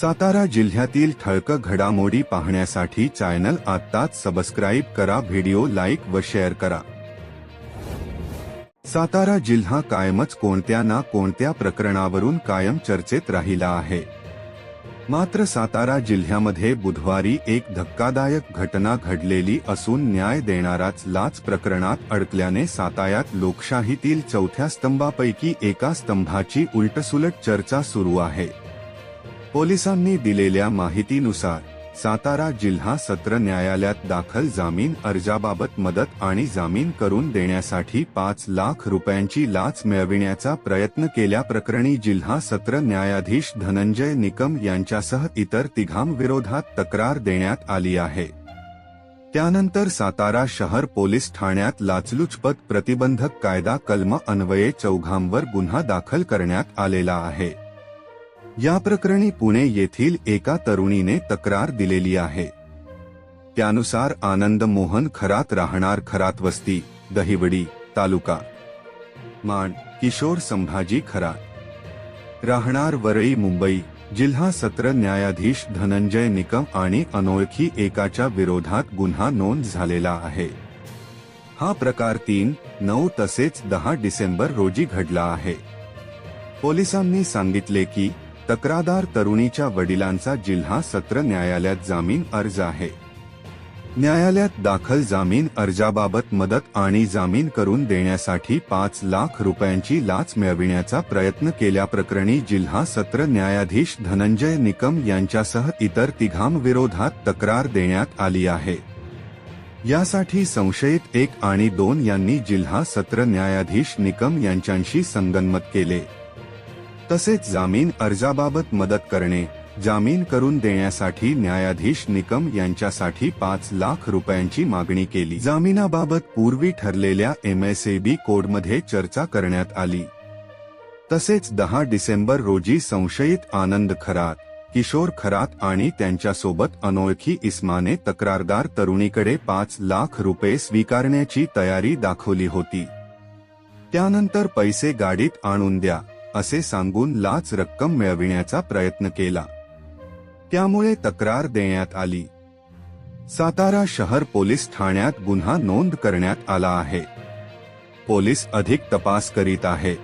सातारा जिल्ह्यातील ठळक घडामोडी पाहण्यासाठी चॅनल आत्ताच सबस्क्राईब करा व्हिडिओ लाईक व शेअर करा. सातारा जिल्हा कायमच कोणत्या ना कोणत्या प्रकरणावरून कायम चर्चेत राहिला आहे. मात्र सातारा जिल्ह्यामध्ये बुधवारी एक धक्कादायक घटना घडलेली असून न्याय देणाराच लाच प्रकरणात अडकल्याने सातायात लोकशाहीतील चौथ्या स्तंभापैकी एका स्तंभाची उलटसुलट चर्चा सुरू आहे. पोलिसांनी दिलेल्या माहितीनुसार सातारा जिल्हा सत्र न्यायालयात दाखल जामीन अर्जाबाबत मदत आणि जामीन करून देण्यासाठी पाच लाख रुपयांची लाच मिळविण्याचा प्रयत्न केल्याप्रकरणी जिल्हा सत्र न्यायाधीश धनंजय निकम यांच्यासह इतर तिघांविरोधात तक्रार देण्यात आली आहे. त्यानंतर सातारा शहर पोलीस ठाण्यात लाचलुचपत प्रतिबंधक कायदा कलम अन्वये चौघांवर गुन्हा दाखल करण्यात आलेला आहे. या प्रकरणी पुणे येथील एका तरुणीने तक्रार दिलेली आहे. त्यानुसार आनंद मोहन खरात राहणार खरात वस्ती दहिवडी तालुका. माण किशोर संभाजी खरात. राहणार वरळी मुंबई जिल्हा सत्र न्यायाधीश धनंजय निकम आणि अनोळखी एकाच्या विरोधात गुन्हा नोंद झालेला आहे. हा प्रकार तीन नऊ तसेच दहा डिसेंबर रोजी घडला आहे. पोलिसांनी सांगितले की तक्रारदार तरुणीच्या वडिलांचा जिल्हा सत्र न्यायालयात जामीन अर्ज आहे. न्यायालयात दाखल जामीन अर्जाबाबत मदत आणि जामीन करून देण्यासाठी पाच लाख रुपयांची लाच मिळविण्याचा प्रयत्न केल्याप्रकरणी जिल्हा सत्र न्यायाधीश धनंजय निकम यांच्यासह इतर तिघांविरोधात तक्रार देण्यात आली आहे. यासाठी संशयित एक आणि दोन यांनी जिल्हा सत्र न्यायाधीश निकम यांच्याशी संगनमत केले. तसेच जामीन अर्जाबाबत मदत करणे जामीन करून देण्यासाठी न्यायाधीश निकम यांच्यासाठी पाच लाख रुपयांची मागणी केली. जामिनाबाबत पूर्वी ठरलेल्या एम एस ए बी कोडमध्ये चर्चा करण्यात आली. तसेच दहा डिसेंबर रोजी संशयित आनंद खरात किशोर खरात आणि त्यांच्यासोबत अनोळखी इस्माने तक्रारदार तरुणीकडे पाच लाख रुपये स्वीकारण्याची तयारी दाखवली होती. त्यानंतर पैसे गाडीत आणून द्या. असे सांगून लाच रक्कम मिळविण्याचा प्रयत्न केला. त्यामुळे तक्रार देण्यात आली. सातारा शहर पोलीस ठाण्यात गुन्हा नोंद करण्यात आला आहे. पोलीस अधिक तपास करीत आहेत